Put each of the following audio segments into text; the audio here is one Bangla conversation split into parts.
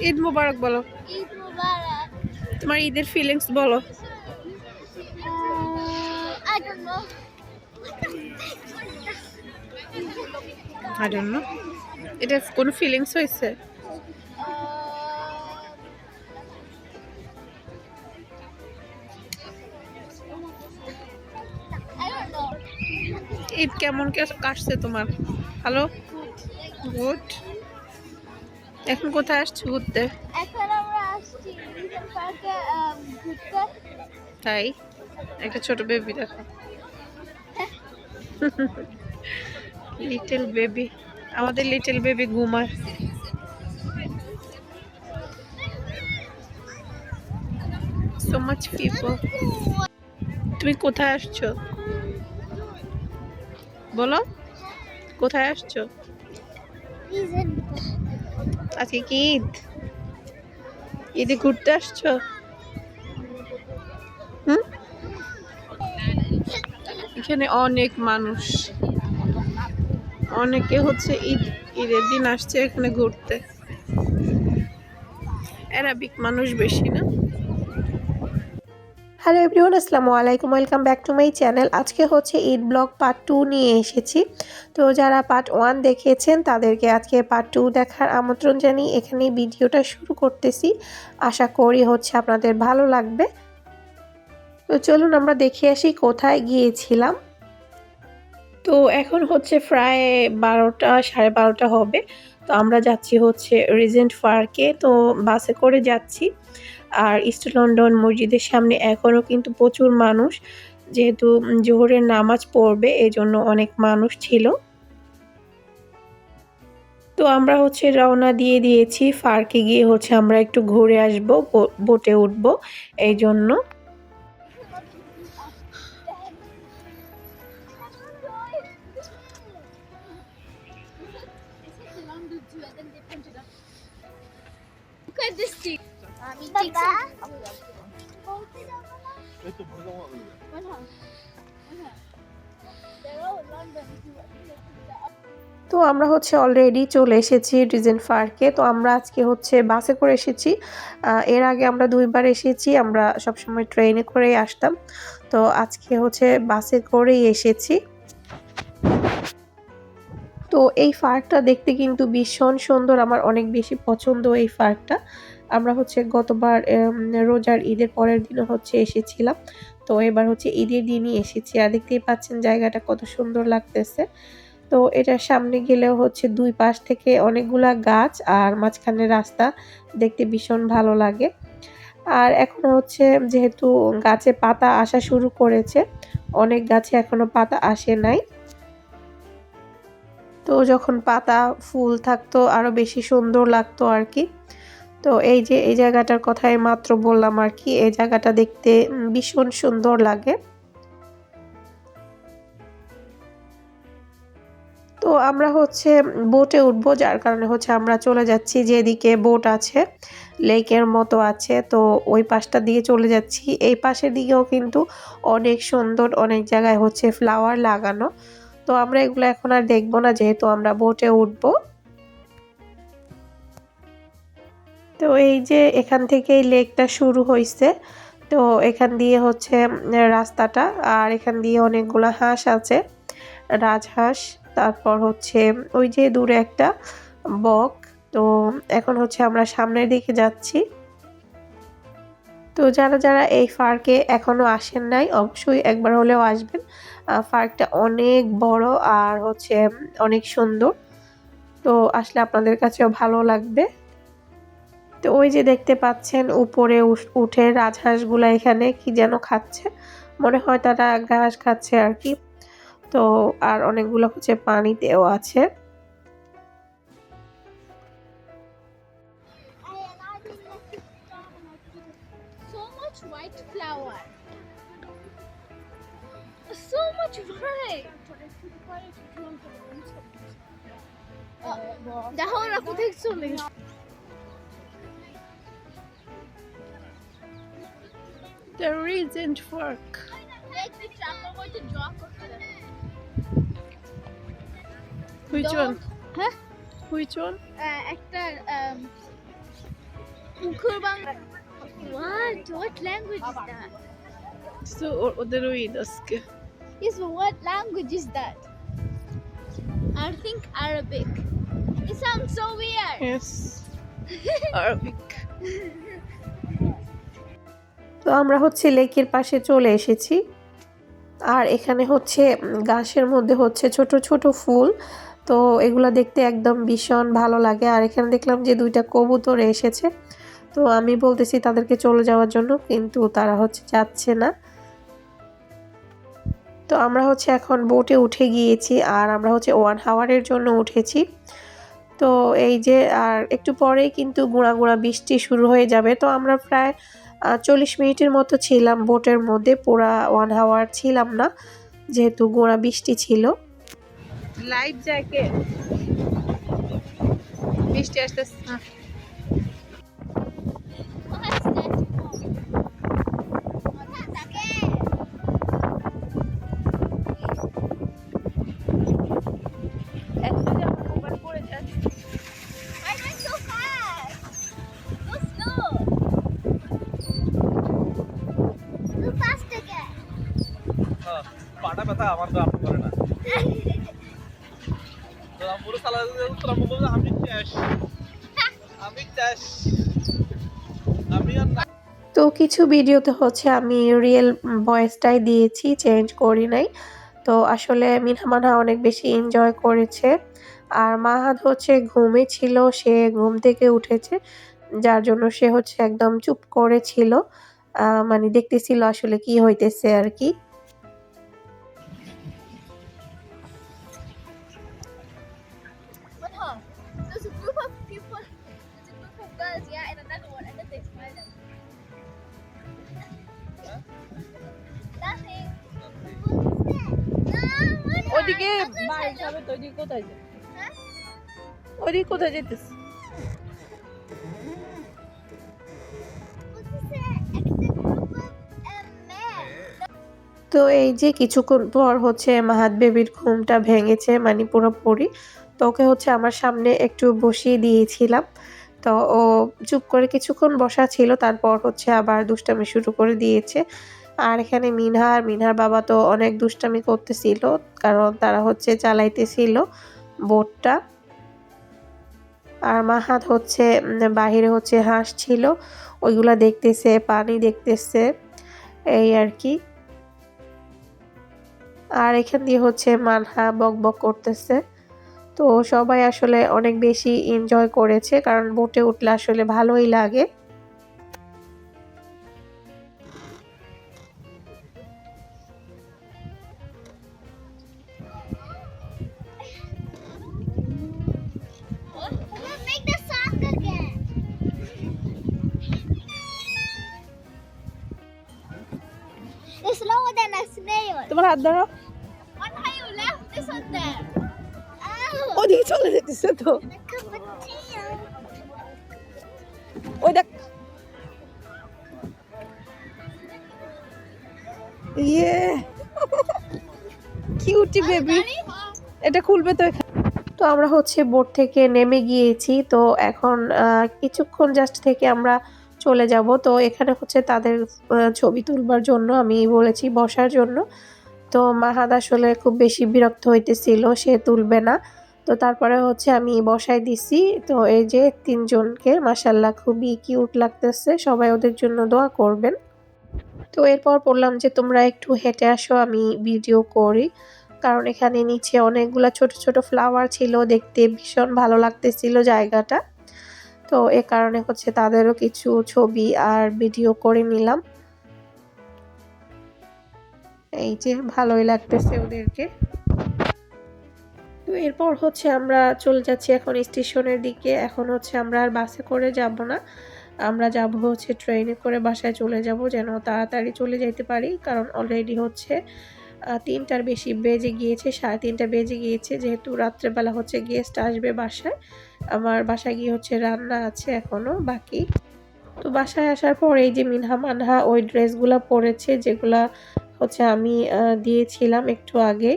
ঈদ মোবারক বলো। তোমার ঈদের ফিলিংস বলো। আই ডোন্ট নো এটা কোনো ফিলিংস হয়েছে? ঈদ কেমন কে- কাটছে তোমার? হ্যালো গুড এখন কোথায় আসছো ঘুরতে? এখন আমরা আসছি পার্কে ঘুরতে। তাই? একটা ছোট বেবি দেখো। লিটল বেবি আমাদের লিটল বেবি ঘুমায়। সো মাচ পিপল তুমি কোথায় আসছো? বলো। কোথায় আসছো? আজকে কি ঈদ? ঈদে ঘুরতে আসছ? হুম? এখানে অনেক মানুষ। অনেকে হচ্ছে ঈদ, ঈদের দিন আসছে এখানে ঘুরতে। অ্যারাবিক মানুষ বেশি না? হ্যালো এভরিওয়ান, আসসালামু আলাইকুম, welcome back to my channel. আজকে হচ্ছে ঈদ ব্লগ পার্ট টু নিয়ে এসেছি। তো যারা পার্ট ওয়ান দেখেছেন, তাদেরকে আজকে পার্ট টু দেখার আমন্ত্রণ জানিয়ে এখানে ভিডিওটা শুরু করতেছি। আশা করি হচ্ছে আপনাদের ভালো লাগবে। তো চলুন আমরা দেখে আসি কোথায় গিয়েছিলাম। তো এখন হচ্ছে প্রায় বারোটা, সাড়ে বারোটা হবে। তো আমরা যাচ্ছি হচ্ছে রিজেন্ট পার্কে তো বাসে করে যাচ্ছি। আর ইস্ট লন্ডন মসজিদের সামনে এখনও কিন্তু প্রচুর মানুষ, যেহেতু জোহরের নামাজ পড়বে এই জন্য অনেক মানুষ ছিল তো আমরা হচ্ছে রওনা দিয়ে দিয়েছি, পার্কে গিয়ে হচ্ছে আমরা একটু ঘুরে আসব বোটে উঠবো এই জন্য Look at this thing. আমি বাবা। এই তো ভালো তো আমরা হচ্ছে অলরেডি চলে এসেছি ডিজেন পার্কে তো আমরা আজকে হচ্ছে বাসে করে এসেছি। আহ, এর আগে আমরা দুইবার এসেছি। আমরা সবসময় ট্রেনে করেই আসতাম। তো আজকে হচ্ছে বাসে করেই এসেছি। তো এই পার্কটা দেখতে কিন্তু ভীষণ সুন্দর। আমার অনেক বেশি পছন্দ এই পার্কটা আমরা হচ্ছে গতবার রোজার ঈদের পরের দিনও হচ্ছে এসেছিলাম। তো এবার হচ্ছে ঈদের দিনই এসেছি আর দেখতেই পাচ্ছেন জায়গাটা কত সুন্দর লাগতেছে। তো এটার সামনে গেলেও হচ্ছে দুই পাশ থেকে অনেকগুলা গাছ আর মাঝখানে রাস্তা দেখতে ভীষণ ভালো লাগে। আর এখন হচ্ছে যেহেতু গাছে পাতা আসা শুরু করেছে, অনেক গাছে এখনও পাতা আসে নাই। তো যখন পাতা, ফুল থাকতো আরও বেশি সুন্দর লাগতো আর কি। তো এই যে, এই জায়গাটার কথাই মাত্র বললাম আর কি, এই জায়গাটা দেখতে ভীষণ সুন্দর লাগে। তো আমরা হচ্ছে বোটে উঠবো, যার কারণে হচ্ছে আমরা চলে যাচ্ছি যেদিকে বোট আছে, লেকের মতো আছে। তো ওই পাশটা দিয়ে চলে যাচ্ছি। এই পাশের দিকেও কিন্তু অনেক সুন্দর, অনেক জায়গায় হচ্ছে ফ্লাওয়ার লাগানো। তো আমরা এগুলো এখন আর দেখব না, যেহেতু আমরা বোটে উঠবো। তো এই যে এখান থেকেই লেকটা শুরু হয়েছে তো এখান দিয়ে হচ্ছে রাস্তাটা, আর এখান দিয়ে অনেকগুলো হাঁস আছে, রাজহাঁস, তারপর হচ্ছে ওই যে দূরে একটা বক, তো এখন হচ্ছে আমরা সামনের দিকে যাচ্ছি। তো যারা যারা এই পার্কে এখনও আসেন নাই, অবশ্যই একবার হলেও আসবেন। পার্কটা অনেক বড় আর হচ্ছে অনেক সুন্দর। তো আসলে আপনাদের কাছেও ভালো লাগবে। তো ওই যে দেখতে পাচ্ছেন উপরে উঠে রাজহাঁসগুলা এখানে কি যেন খাচ্ছে। মনে হয় তারা ঘাস খাচ্ছে আর কি। তো আর অনেকগুলো হচ্ছে পানিতেও আছে. So much white. দেখো ওরা কোথায় চলে গেছে। The Regent Park. Which one? হ্যাঁ Which one? একটা um, Kurbang. What? What language is that? So o- ওদেরও ঈদ আজকে Yes, but what language is that? I think Arabic. It sounds so weird. Yes. Arabic. তো আমরা হচ্ছে লেকের পাশে চলে এসেছি। আর এখানে হচ্ছে গাছের মধ্যে হচ্ছে ছোট ছোট ফুল। তো এগুলো দেখতে একদম ভীষণ ভালো লাগে। আর এখানে দেখলাম যে দুইটা কবুতর এসেছে। তো আমি বলতেছি তাদেরকে চলে যাওয়ার জন্য, কিন্তু তারা হচ্ছে যাচ্ছে না। তো আমরা হচ্ছে এখন বোটে উঠে গিয়েছি, আর আমরা হচ্ছে ওয়ান হাওয়ারের জন্য উঠেছি। তো এই যে, আর একটু পরেই কিন্তু গুঁড়া গুঁড়া বৃষ্টি শুরু হয়ে যাবে। তো আমরা প্রায় চল্লিশ মিনিটের মতো ছিলাম বোটের মধ্যে পুরা ওয়ান হাওয়ার ছিলাম না যেহেতু গোড়া বৃষ্টি ছিল। লাইফ জ্যাকেট বৃষ্টি আসতেছে that? ব্যথা আমার তো আপনি করে না। তো কিছু ভিডিওতে হচ্ছে আমি রিয়েল ভয়েসটাই দিয়েছি, চেঞ্জ করি নাই। তো আসলে মিনহা মানহা অনেক বেশি এনজয় করেছে। আর মাহাদ হচ্ছে ঘুমে ছিল, সে ঘুম থেকে উঠেছে, যার জন্য সে হচ্ছে একদম চুপ করেছিল মানে দেখতেছিল আসলে কি হইতেছে আর কি। কোথায় তো এই যে কিছুক্ষণ পর হচ্ছে মাহাত বেবির ঘুমটা ভেঙেছে মানে পুরোপুরি, তো ওকে হচ্ছে আমার সামনে একটু বসিয়ে দিয়েছিলাম। তো ও চুপ করে কিছুক্ষণ বসা ছিল, তারপর হচ্ছে আবার দুষ্টামি শুরু করে দিয়েছে। আর এখানে মিনহা আর মিনহার বাবা তো অনেক দুষ্টামি করতেছিল, কারণ তারা হচ্ছে চালাইতেছিল বোটটা। আর মাহাত হচ্ছে বাহিরে হচ্ছে হাঁস ছিল ওইগুলা দেখতেছে, পানি দেখতেছে, এই আর কি। আর এখান দিয়ে হচ্ছে মানহা বক বক করতেছে। তো সবাই আসলে অনেক বেশি এনজয় করেছে, কারণ বোটে উঠলে আসলে ভালোই লাগে। There? Oh, ওদিকে চলে যেতেছে তো. ওই দেখ। ইয়ে। Cutie baby. এটা খুলবে তো তো আমরা হচ্ছে বোট থেকে নেমে গিয়েছি। তো এখন কিছুক্ষণ জাস্ট থেকে আমরা চলে যাব। তো এখানে হচ্ছে তাদের ছবি তুলবার জন্য আমি বলেছি বসার জন্য। তো মাহাদ আসলে খুব বেশি বিরক্ত হইতেছিল, সে তুলবে না। তো তারপরে হচ্ছে আমি বসাই দিছি। তো এই যে তিনজনকে মাসাল্লাহ খুবই কিউট লাগতেছে। সবাই ওদের জন্য দোয়া করবেন। তো এরপর বললাম যে, তোমরা একটু হেঁটে আসো, আমি ভিডিও করি। কারণ এখানে নিচে অনেকগুলা ছোট ছোট ফ্লাওয়ার ছিল, দেখতে ভীষণ ভালো লাগতেছিল জায়গাটা। তো এ কারণে হচ্ছে তাদেরও কিছু ছবি আর ভিডিও করে নিলাম। এই যে ভালোই লাগতেছে ওদেরকে। তো এরপর হচ্ছে আমরা চলে যাচ্ছি এখন স্টেশনের দিকে। এখন হচ্ছে আমরা আর বাসে করে যাব না। আমরা যাব হচ্ছে ট্রেনে করে বাসায় চলে যাব যেন তাড়াতাড়ি চলে যেতে পারি। কারণ অলরেডি হচ্ছে তিনটার বেশি বেজে গিয়েছে, সাড়ে তিনটা বেজে গিয়েছে। যেহেতু রাত্রেবেলা হচ্ছে গেস্ট আসবে বাসায়, আমার বাসায় গিয়ে হচ্ছে রান্না আছে এখনও বাকি। তো বাসায় আসার পর এই যে মিনহা মানহা ওই ড্রেসগুলো পরেছে, যেগুলা হচ্ছে আমি দিয়েছিলাম একটু আগে।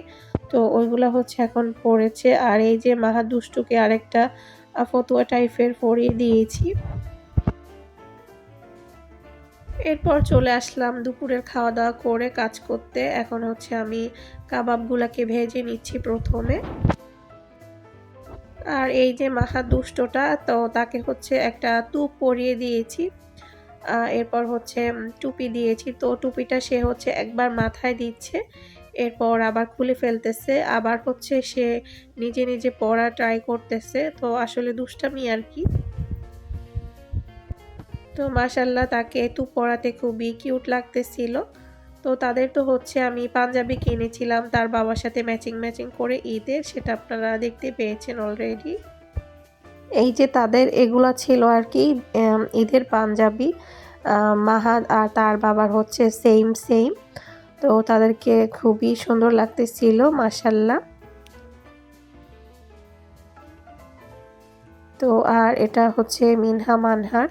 তো ওইগুলো হচ্ছে এখন পড়েছে। আর এই যে মাহা দুষ্টুকে আরেকটা ফতুয়া টাইপের পরিয়ে দিয়েছি। এরপর চলে আসলাম দুপুরের খাওয়া দাওয়া করে কাজ করতে। এখন হচ্ছে আমি কাবাবগুলাকে ভেজে নিচ্ছি প্রথমে। আর এই যে মাহা দুষ্টটা, তো তাকে হচ্ছে একটা তুপ পরিয়ে দিয়েছি। এরপর হচ্ছে টুপি দিয়েছি। তো টুপিটা সে হচ্ছে একবার মাথায় দিচ্ছে, এরপর আবার খুলে ফেলতেছে। আবার হচ্ছে সে নিজে নিজে পড়া ট্রাই করতেছে। তো আসলে দুষ্টামি আর কি। তো মাশাল্লাহ তাকে তুপ পরাতে খুবই কিউট লাগতেছিল। তো তাদের তো হচ্ছে আমি পাঞ্জাবি কিনেছিলাম, তার বাবার সাথে ম্যাচিং ম্যাচিং করে ঈদের, সেটা আপনারা দেখতে পেয়েছেন অলরেডি এই যে তাদের এগুলা ছিল আর কি ঈদের পাঞ্জাবি মাহাদ আর তার বাবার হচ্ছে সেম সেম তো তাদেরকে খুবই সুন্দর লাগতেছিল মাসাল্লাহ তো আর এটা হচ্ছে মিনহা মানহার।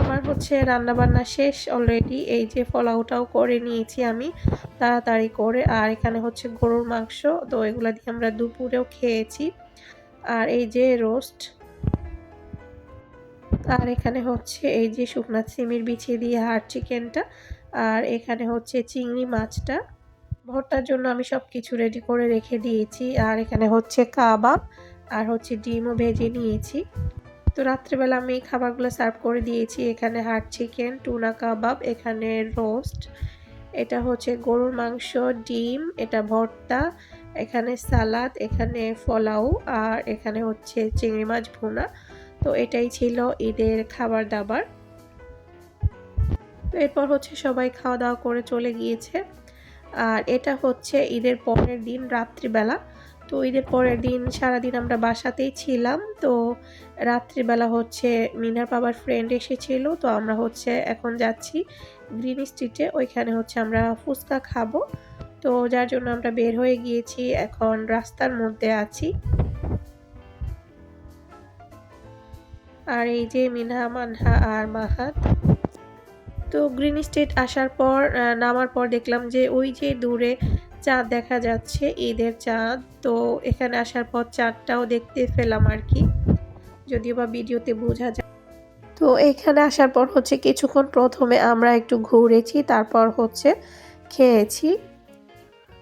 আমার হচ্ছে রান্না বান্না শেষ অলরেডি এই যে ফলাউটাও করে নিয়েছি আমি তাড়াতাড়ি করে। আর এখানে হচ্ছে গরুর মাংস, তো এগুলা দিয়ে আমরা দুপুরেও খেয়েছি। আর এই যে রোস্ট, আর এখানে হচ্ছে এই যে শুকনা সিমির বিছিয়ে দিয়ে হাড় চিকেনটা, আর এখানে হচ্ছে চিংড়ি মাছটা। ভর্তার জন্য আমি সব কিছু রেডি করে রেখে দিয়েছি। আর এখানে হচ্ছে কাবাব আর হচ্ছে ডিমও ভেজে নিয়েছি। তো রাত্রেবেলা আমি এই খাবারগুলো সার্ভ করে দিয়েছি। এখানে হাড় চিকেন টুনা কাবাব, এখানে রোস্ট এটা হচ্ছে গরুর মাংস, ডিম, এটা ভর্তা এখানে সালাদ, এখানে ফলাও আর এখানে হচ্ছে চিংড়ি মাছ ভুনা। তো এটাই ছিল ঈদের খাবার দাবার। তো এরপর হচ্ছে সবাই খাওয়া দাওয়া করে চলে গিয়েছে। আর এটা হচ্ছে ঈদের পরের দিন রাত্রিবেলা। তো ঈদের পরের দিন সারাদিন আমরা বাসাতেই ছিলাম। তো রাত্রিবেলা হচ্ছে মিনার বাবার ফ্রেন্ড এসেছিল। তো আমরা হচ্ছে এখন যাচ্ছি গ্রিন স্ট্রিটে ওইখানে হচ্ছে আমরা ফুচকা খাব। তো যার জন্য আমরা বের হয়ে গিয়েছি, এখন রাস্তার মধ্যে আছি। আর এই যে মিনহা, মানহা আর মাহাত। তো গ্রিন স্টেট আসার পর নামার পর দেখলাম যে ওই যে দূরে চাঁদ দেখা যাচ্ছে, ঈদের চাঁদ। তো এখানে আসার পর চাঁদটাও দেখতে পেলাম আর কি। যদিও বা ভিডিওতে বোঝা যায়। তো এখানে আসার পর হচ্ছে কিছুক্ষণ প্রথমে আমরা একটু ঘুরেছি, তারপর হচ্ছে খেয়েছি।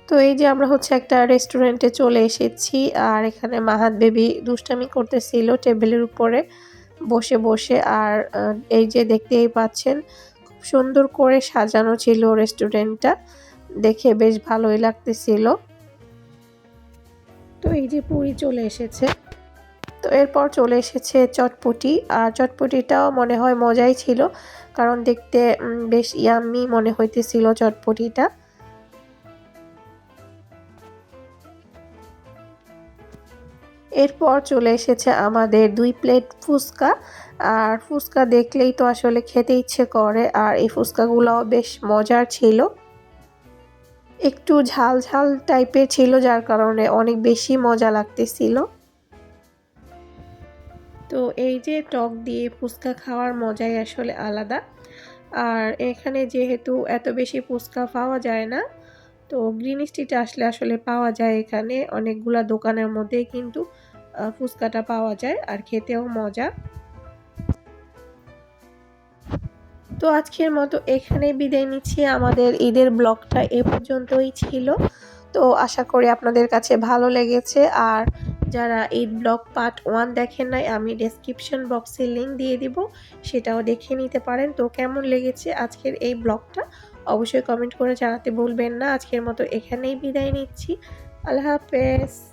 তো এই যে আমরা হচ্ছে একটা রেস্টুরেন্টে চলে এসেছি, আর এখানে মাহাত বেবি দুষ্টামি করতেছিল টেবিলের উপরে বসে বসে। আর এই যে দেখতেই পাচ্ছেন, খুব সুন্দর করে সাজানো ছিল রেস্টুরেন্টটা দেখে বেশ ভালোই লাগতেছিল। তো এই যে পুরি চলে এসেছে। তো এরপর চলে এসেছে চটপটি। আর চটপটিটাও মনে হয় মজাই ছিল, কারণ দেখতে বেশ ইয়াম্মি মনে হইতেছিল চটপটিটা। এরপর চলে এসেছে আমাদের দুই প্লেট ফুচকা। আর ফুচকা দেখলেই তো আসলে খেতে ইচ্ছে করে, আর এই ফুচকাগুলোও বেশ মজার ছিল। একটু ঝাল ঝাল টাইপের ছিল, যার কারণে অনেক বেশি মজা লাগতেছিল। তো এই যে টক দিয়ে ফুচকা খাওয়ার মজাই আসলে আলাদা। আর এখানে যেহেতু এত বেশি ফুচকা পাওয়া যায় না তো গ্রিন স্ট্রিটে আসলে আসলে পাওয়া যায় এখানে। অনেকগুলা দোকানের মধ্যেই কিন্তু ফুচকাটা পাওয়া যায় আর খেতেও মজা। তো আজকের মতো এখানে বিদায় নিচ্ছি। আমাদের ঈদের ব্লগটা এ পর্যন্তই ছিল। তো আশা করি আপনাদের কাছে ভালো লেগেছে। আর যারা ঈদ ব্লগ পার্ট ওয়ান দেখেন নাই, আমি ডেসক্রিপশন বক্সে লিঙ্ক দিয়ে দিব, সেটাও দেখে নিতে পারেন। তো কেমন লেগেছে আজকের এই ব্লগটা? অবশ্যই কমেন্ট করে জানাতে ভুলবেন না। আজকের মতো এখানেই বিদায় নিচ্ছি। আল্লাহ হাফেজ।